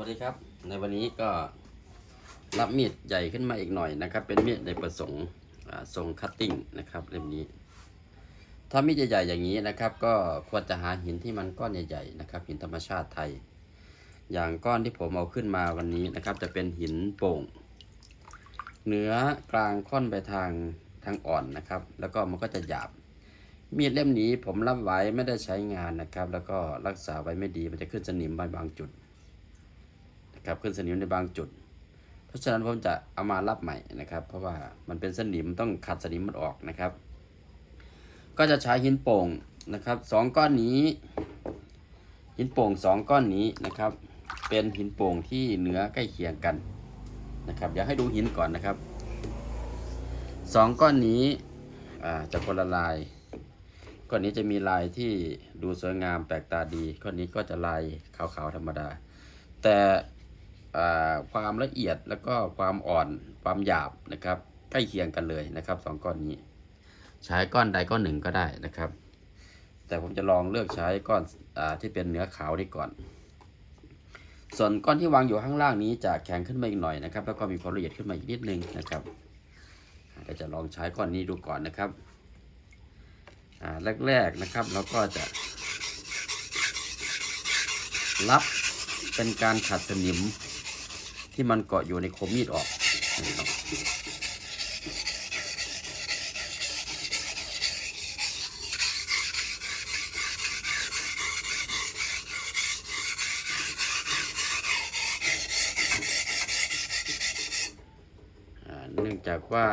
วัสดีครับ ในวันนี้ก็รับมีดใหญ่ขึ้นมาอีกหน่อยนะครับ เป็นมีดในประสงค์อ่าทรงคัตติ้งนะครับเล่มนี้ ถ้ามีดใหญ่ๆอย่างนี้นะครับ ก็ควรจะหาหินที่มันก้อนใหญ่ๆนะครับ หินธรรมชาติไทย อย่างก้อนที่ผมเอาขึ้นมาวันนี้นะครับ จะเป็นหินโป่ง เนื้อกลางค่อนไปทางทางอ่อนนะครับ แล้วก็มันก็จะหยาบมีดเล่มนี้ผมรับไว้ไม่ได้ใช้งานนะครับ แล้วก็รักษาไว้ไม่ดีมันจะขึ้นสนิมบางจุด ครับขึ้นสนิมในบางจุด เพราะฉะนั้นผมจะเอามารับใหม่นะครับ เพราะว่ามันเป็นสนิมต้องขัดสนิมมันออกนะครับ ก็จะใช้หินโป่งนะครับสองก้อนนี้ หินโป่งสองก้อนนี้นะครับ เป็นหินโป่งที่เนื้อใกล้เคียงกันนะครับอยากให้ดูหินก่อนนะครับสองก้อนนี้จะคนละลาย ก้อนนี้จะมีลายที่ดูสวยงามแปลกตาดี ก้อนนี้ก็จะลายขาวๆธรรมดา แต่ ความละเอียดแล้วก็ความอ่อนความหยาบนะครับ ใกล้เคียงกันเลยนะครับสองก้อนนี้ ใช้ก้อนใดก้อนหนึ่งก็ได้นะครับ แต่ผมจะลองเลือกใช้ก้อนอาที่เป็นเนื้อขาวนี่ก่อน ส่วนก้อนที่วางอยู่ข้างล่างนี้จะแข็งขึ้นมาอีกหน่อยนะครับ แล้วก็มีความละเอียดขึ้นมาอีกนิดนึงนะครับเราจะลองใช้ก้อนนี้ดูก่อนนะครับอ่าแรกๆนะครับเราก็จะรับเป็นการขัดสนิม ที่มันเกาะอยู่ในคมมีดออกนะครับเนื่องจากว่า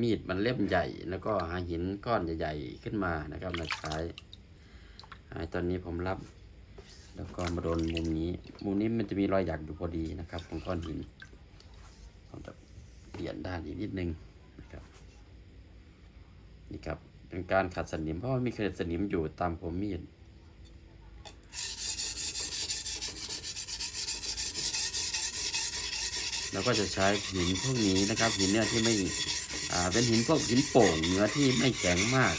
มีดมันเล่มใหญ่ แล้วก็หาหินก้อนใหญ่ ๆ ขึ้นมานะครับมาใช้ตอนนี้ผมรับ แล้วก็มาโดนมุมนี้ มุมนี้มันจะมีรอยหยักอยู่พอดีนะครับของก้อนหินผมจะเปลี่ยนด้านอีกนิดนึงนะครับนี่ครับเป็นการขัดสนิมเพราะว่ามีเศษสนิมอยู่ตามผมมีดแล้วก็จะใช้หินพวกนี้นะครับ หินเนี่ยที่ไม่เป็นหินพวกหินโป่งเนื้อที่ไม่แข็งมาก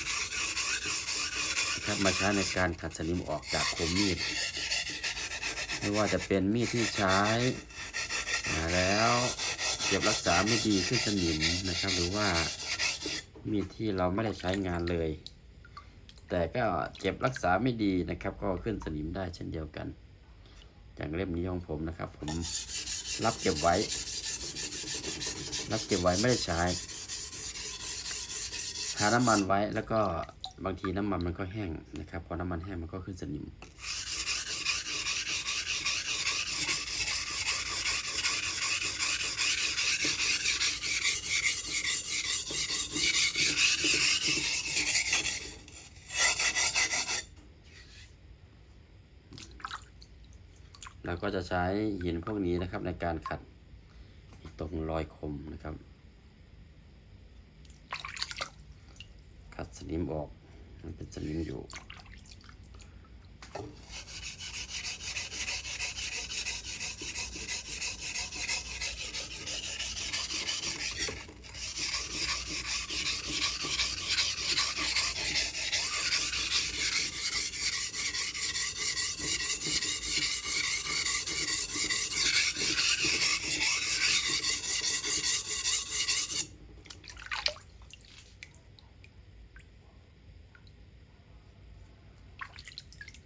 นะครับมาใช้ในการขัดสนิมออกจากคมมีด ไม่ว่าจะเป็นมีดที่ใช้ แล้วเก็บรักษาไม่ดีขึ้นสนิมนะครับ หรือว่ามีดที่เราไม่ได้ใช้งานเลย แต่ก็เก็บรักษาไม่ดีนะครับ ก็ขึ้นสนิมได้เช่นเดียวกัน อย่างเล่มนี้ของผมนะครับ ผมรับเก็บไว้ รับเก็บไว้ไม่ได้ใช้ทาน้ำมันไว้แล้วก็บางทีน้ำมันมันก็แห้งนะครับ พอน้ำมันแห้งมันก็ขึ้นสนิม เราก็ จะใช้หินพวกนี้นะครับในการขัดตรงรอยคมนะครับ ขัดสนิมออก มันเป็นสนิมอยู่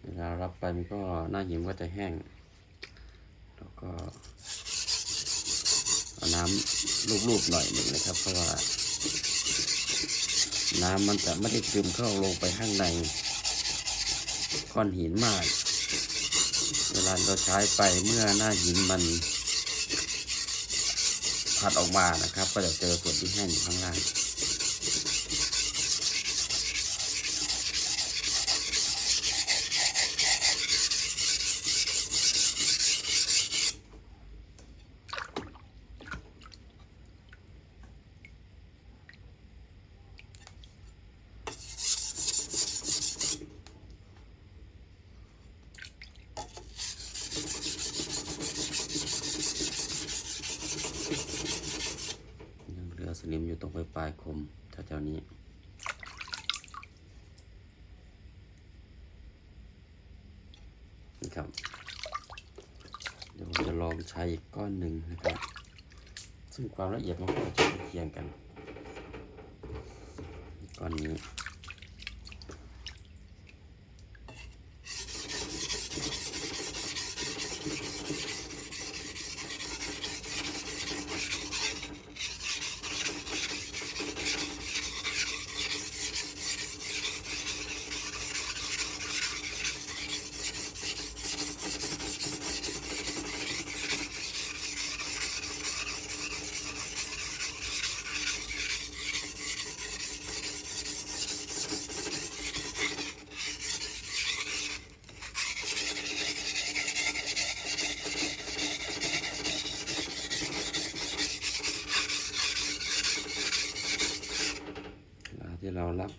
เวลารับไป มันก็หน้าหิมก็จะแห้ง แล้วก็เอาน้ำลูบๆหน่อยหนึ่งนะครับ เพราะว่า น้ำมันจะไม่ได้ซึมเข้าลงไปข้างในก้อนหินมาก เวลาเราใช้ไปเมื่อหน้าหินมันผัดออกมานะครับ ก็จะเจอส่วนที่แห้งอยู่ข้างล่าง ยังเห ลิมอยู่ตรงปลายปลายคมแถวๆนี้ นี่ครับ เดี๋ยวผมจะลองใช้อีกก้อนหนึ่งนะครับ ซึ่งความละเอียดมันก็จะใกล้เคียงกัน ก้อนนี้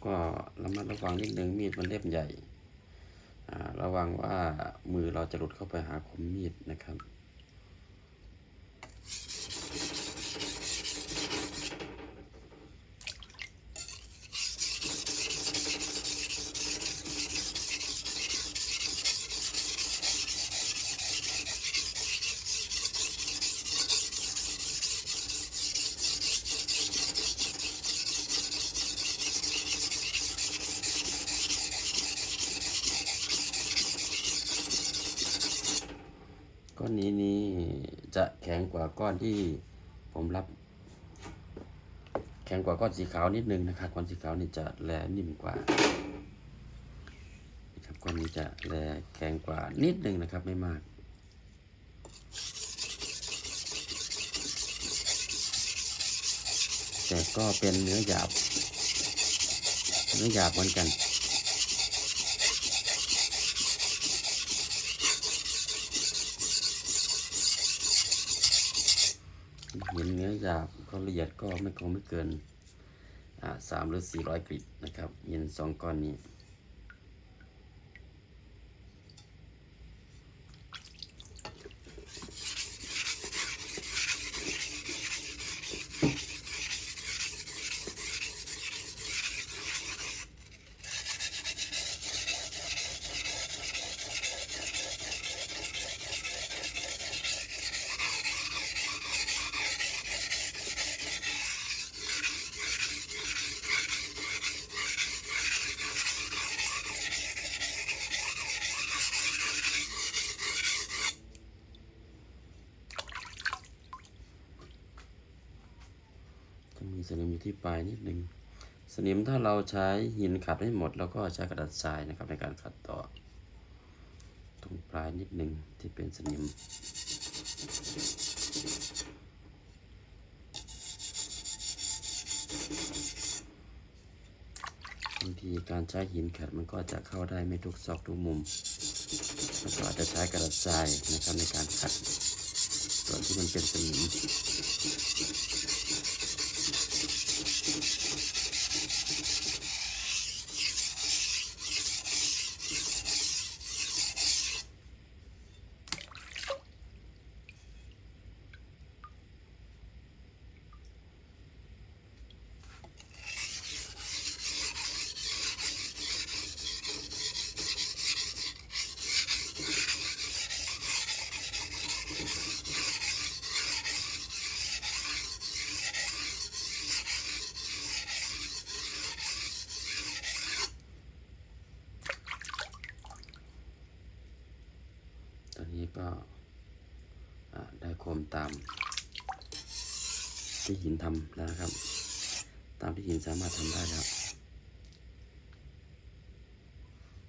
ก็ระมัดระวังนิดนึงมีดมันเล่มใหญ่อ่าระวังว่ามือเราจะหลุดเข้าไปหาคมมีดนะครับ ก้อนนี้นี่จะแข็ง กว่าก้อนที่ผมรับ แข็งกว่าก้อนสีขาวนิดนึงนะครับก้อนสีขาวนี่จะแลนิ่มกว่านะครับก้อนนี้จะแลแข็งกว่านิดนึงนะครับไม่มากแต่ก็เป็นเนื้อหยาบ เนื้อหยาบเหมือนกัน เห็นเอหยาบก็ละเอียดก็ไม่คงไม่เกินสามหรือสี่ร้อยกริดนะครับเย็นสองก้อนนี้ จะมีสนิมอยู่ ที่ปลายนิดนึงสนิมถ้าเราใช้หินขัดให้หมด แล้วก็ใช้กระดาษทรายนะครับในการขัดต่อ ตรงปลายนิดนึงที่เป็นสนิมบางทีการใช้หินขัดมันก็จะเข้าได้ไม่ทุกซอกทุกมุมแล้วก็อาจจะใช้กระดาษทรายนะครับในการขัดส่วนที่มันเป็นสนิม ตอนนี้ ก็ได้โคมตาม ที่หินทำนะครับ ตามที่หินสามารถทำได้แล้ว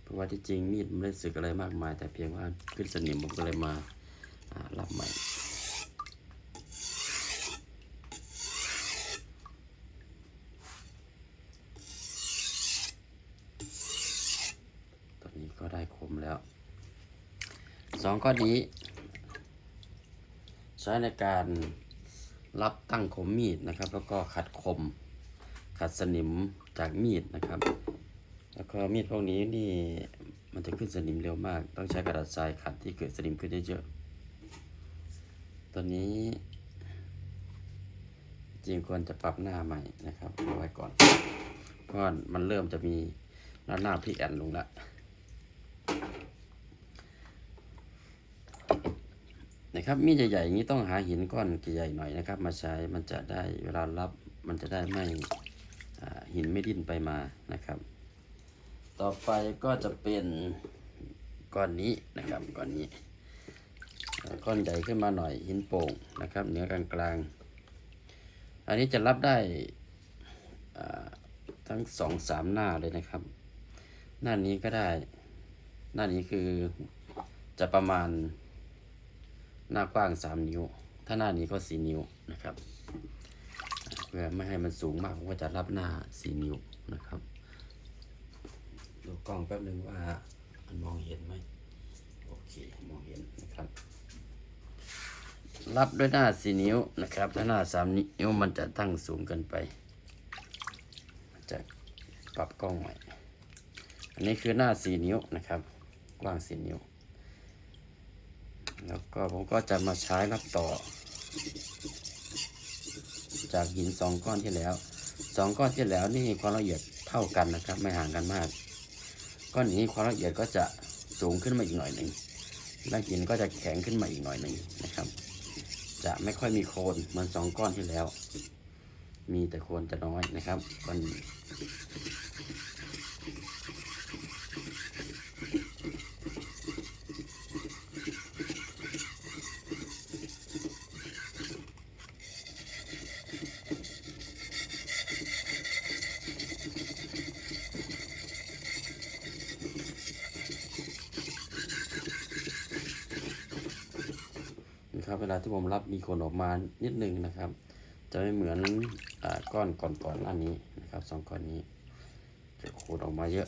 เพราะว่าที่จริงมีดไม่ได้สึกอะไรมากมาย แต่เพียงว่าขึ้นสนิมผมก็เลยมาอ่ารับใหม่ ตอนนี้ก็ได้คมแล้ว สองข้อนี้ ใช้ในการรับตั้งคมมีดนะครับ แล้วก็ขัดคม ขัดสนิมจากมีดนะครับ แล้วก็มีดพวกนี้นี่มันจะขึ้นสนิมเร็วมาก ต้องใช้กระดาษทรายขัดที่เกิดสนิมขึ้นเยอะๆตอนนี้ จริงควรจะปรับหน้าใหม่นะครับเอาไว้ก่อนเพราะมันเริ่มจะมีหน้าหน้าพี่แอนลงละ นะครับมีดใหญ่ๆอย่างนี้ต้องหาหินก้อนใหญ่ๆหน่อยนะครับ มาใช้มันจะได้เวลารับมันจะได้ไม่หินไม่ดิ้นไปมานะครับ ต่อไปก็จะเป็นก้อนนี้นะครับก้อนนี้ก้อนใหญ่ขึ้นมาหน่อยหินโป่งนะครับเหนือกลางกลางอันนี้จะรับได้ทั้งสองสามหน้าเลยนะครับ หน้านี้ก็ได้ หน้านี้คือจะประมาณ หน้ากว้าง 3 นิ้ว ถ้าหน้านี้ก็4นิ้วนะครับ เพื่อไม่ให้มันสูงมากผมก็จะรับหน้า 4 นิ้วนะครับ ดูกล้องแป๊บนึงว่ามันมองเห็นไหมโอเคมองเห็นนะครับ รับด้วยหน้า 4 นิ้วนะครับ ถ้าหน้า 3 นิ้วมันจะตั้งสูงเกินไปจะปรับกล้องใหม่ อันนี้คือหน้า 4 นิ้วนะครับ กว้าง 4 นิ้ว แล้วก็ผมก็จะมาใช้รับต่อ จากหินสองก้อนที่แล้วสองก้อนที่แล้วนี่ความละเอียดเท่ากันนะครับ ไม่ห่างกันมาก ก้อนนี้ความละเอียดก็จะสูงขึ้นมาอีกหน่อยหนึ่งและหินก็จะแข็งขึ้นมาอีกหน่อยหนึ่งนะครับ จะไม่ค่อยมีโคนเหมือนสองก้อนที่แล้ว มีแต่โคนจะน้อยนะครับก้อนนี้ ครับ เวลาที่ผมรับมีขนออกมานิดนึงนะครับ จะไม่เหมือนอก้อนก่อนๆอน้านี้นะครับสองก้อนนี้จะขูดออกมาเยอะ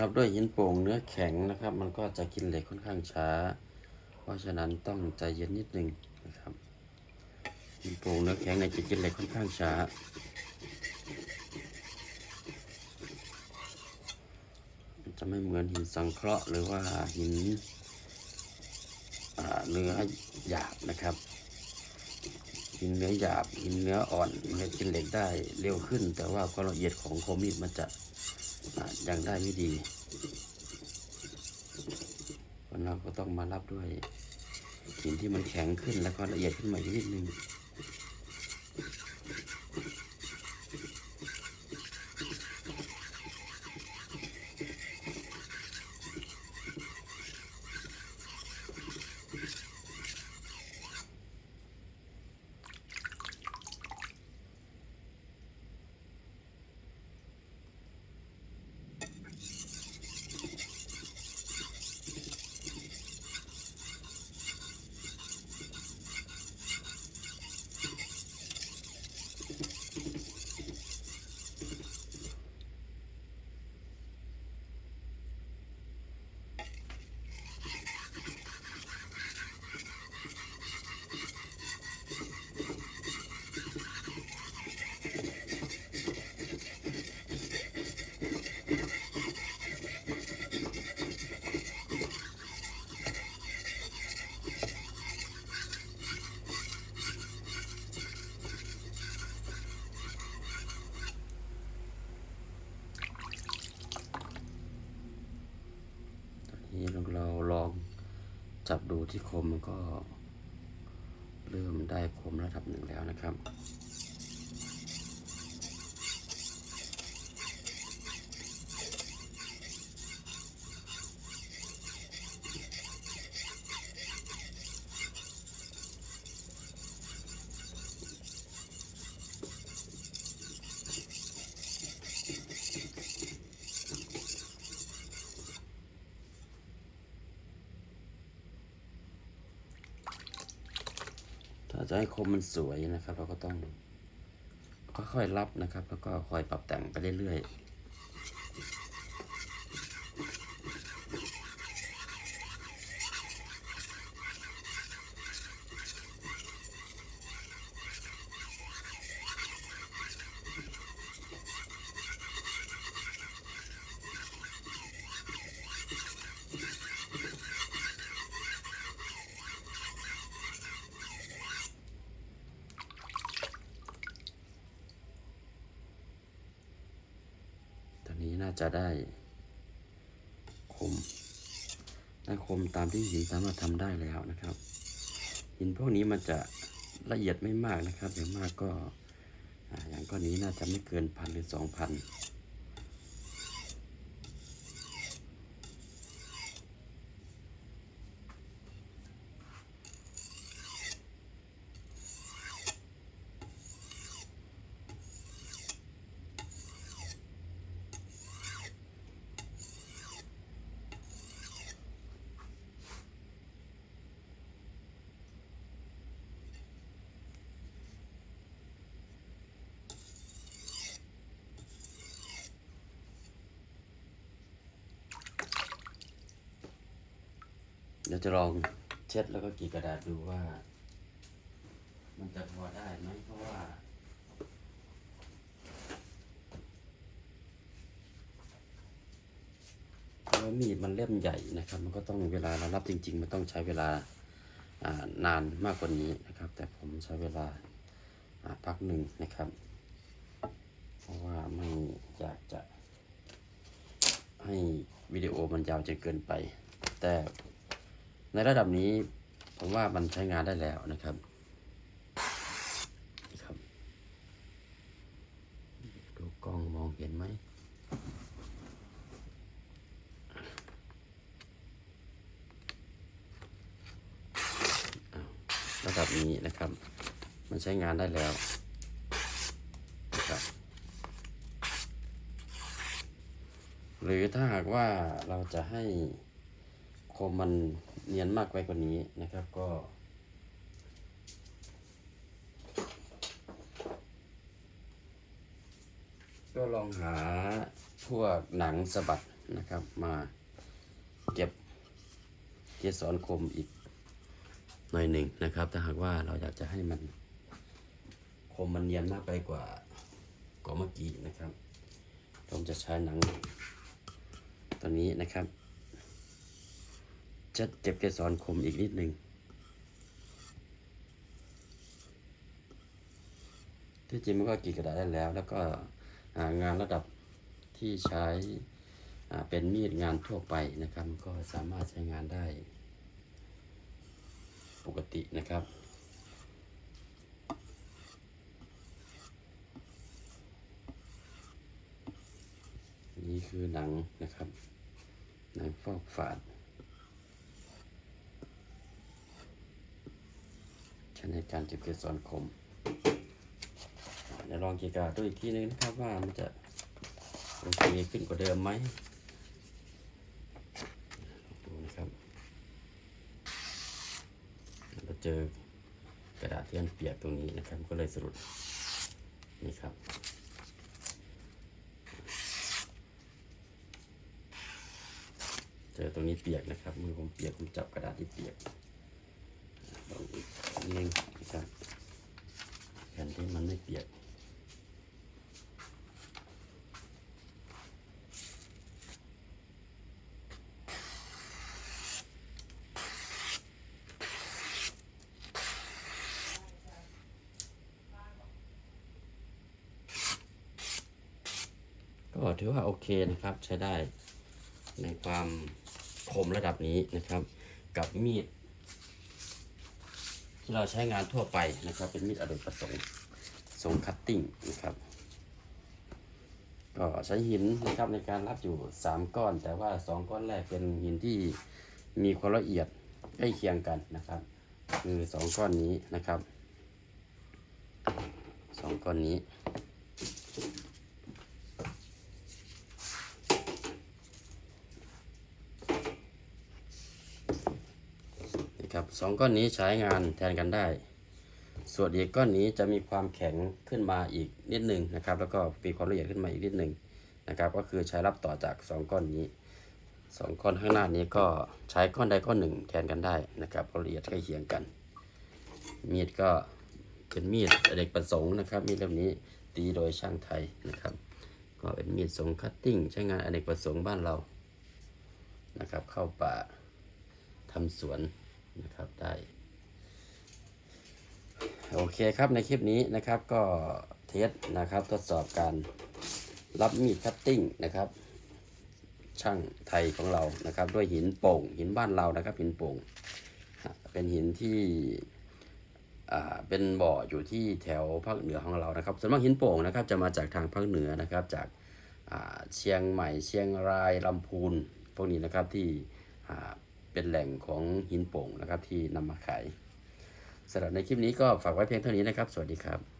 รับด้วยหินโป่งเนื้อแข็งนะครับ มันก็จะกินเหล็กค่อนข้างช้า เพราะฉะนั้นต้องใจเย็นนิดนึงนะครับหินโป่งเนื้อแข็งเนี่ยจะกินเหล็กค่อนข้างช้า จะไม่เหมือนหินสังเคราะห์หรือว่าหินเนื้อหยาบนะครับหินเนื้อหยาบหินเนื้ออ่อนมันจะกินเหล็กได้เร็วขึ้น แต่ว่าความละเอียดของคมมีดมันจะ ยังได้ไม่ดีวันเราก็ต้องมารับด้วยหินที่มันแข็งขึ้นแล้วก็ละเอียดขึ้นมาอีกนิดนึง จับดูที่คมมันก็เริ่มได้คมระดับหนึ่งแล้วนะครับ จะให้คมมันสวยนะครับ เราก็ต้องค่อยๆรับนะครับ แล้วก็คอยปรับแต่งไปเรื่อยๆ จะได้คมได้คมตามที่หินสามารถทำได้แล้วนะครับ หินพวกนี้มันจะละเอียดไม่มากนะครับอย่างมากก็อย่างก้อนนี้น่าจะไม่เกินพันหรือสองพัน ยวจะลองเช็ดแล้วก็กรีดกระดาษดูว่า มันจะพอได้ไหมเพราะว่าเพราะว่ามีดมันเล่มใหญ่นะครับ มันก็ต้องเวลาเรารับจริง ๆ มันต้องใช้เวลาอ่านานมากกว่านี้นะครับ แต่ผมใช้เวลาอ่าพักหนึ่งนะครับ เพราะว่าไม่อยากจะให้วิดีโอมันยาวจนเกินไป แต่ ในระดับนี้ผมว่ามันใช้งานได้แล้วนะครับครับ ดูกล้องมองเห็นไหมระดับนี้นะครับ มันใช้งานได้แล้วนะครับหรือถ้าหากว่าเราจะให้ คมมันเนียนมากไปกว่านี้นะครับก็ก็ลองหาพวกหนังสะบัดนะครับ มาเก็บเกสรคมอีกหน่อยหนึ่งนะครับ ถ้าหากว่าเราอยากจะให้มันคมมันเนียนมากไปกว่ากว่าเมื่อกี้นะครับ ผมจะใช้หนังตัวนี้นะครับ จะเก็บเกสรคมอีกนิดหนึ่งที่จริงมันก็กีดกระดาษได้แล้ว แล้วก็งานระดับที่ใช้เป็นมีดงานทั่วไปนะครับมันก็สามารถใช้งานได้ปกตินะครับนี่คือหนังนะครับ หนังฟอกฝาด ใช้ในการเก็บเกสรคมเดี๋ยวลองเกียร์กาดูอีกทีนึงนะครับว่ามันจะโอเคขึ้นกว่าเดิมไหมดูนะครับเราเจอกระดาษที่มันเปียกตรงนี้นะครับก็เลยสรุปนี่ครับเจอตรงนี้เปียกนะครับมือผมเปียกผมจับกระดาษที่เปียกลองอีก นิดนึงนะครับแผ่นที่มันไม่เปียกก็ถือว่าโอเคนะครับใช้ได้ในความคมระดับนี้นะครับ กับมีด ที่เราใช้งานทั่วไปนะครับ เป็นมีดอเนกประสงค์ทรงคัตติ้งนะครับก็ใช้หินนะครับในการรับอยู่ 3 ก้อน แต่ว่า 2 ก้อนแรกเป็นหินที่มีความละเอียดใกล้เคียงกันนะครับ คือ 2 ก้อนนี้นะครับสองก้อนนี้ นะครับ สองก้อนนี้ใช้งานแทนกันได้ ส่วนอีกก้อนนี้จะมีความแข็งขึ้นมาอีกนิดหนึ่งนะครับ แล้วก็มีความละเอียดขึ้นมาอีกนิดหนึ่งนะครับ ก็คือใช้รับต่อจากสองก้อนนี้สองก้อนข้างหน้านี้ก็ใช้ก้อนใดก้อนหนึ่งแทนกันได้นะครับความละเอียดใกล้เคียงกัน มีดก็เป็นมีดอเด็กประสงค์นะครับ มีดเล่มนี้ตีโดยช่างไทยนะครับ ก็เป็นมีดทรงคัตติ้งใช้งานอเนกประสงค์บ้านเรานะครับ เข้าป่าทำสวน นะครับได้ โอเคครับในคลิปนี้นะครับก็เทสนะครับทดสอบการรับมีดคัตติ้งนะครับ ช่างไทยของเรานะครับ ด้วยหินโป่ง หินบ้านเรานะครับ หินโป่งเป็นหินที่เป็นบ่ออยู่ที่แถวภาคเหนือของเรานะครับส่วนมากหินโป่งนะครับ จะมาจากทางภาคเหนือนะครับ จากเชียงใหม่เชียงรายลำพูนพวกนี้นะครับที่ เป็นแหล่งของหินโป่งนะครับที่นำมาขายสำหรับในคลิปนี้ก็ฝากไว้เพียงเท่านี้นะครับ สวัสดีครับ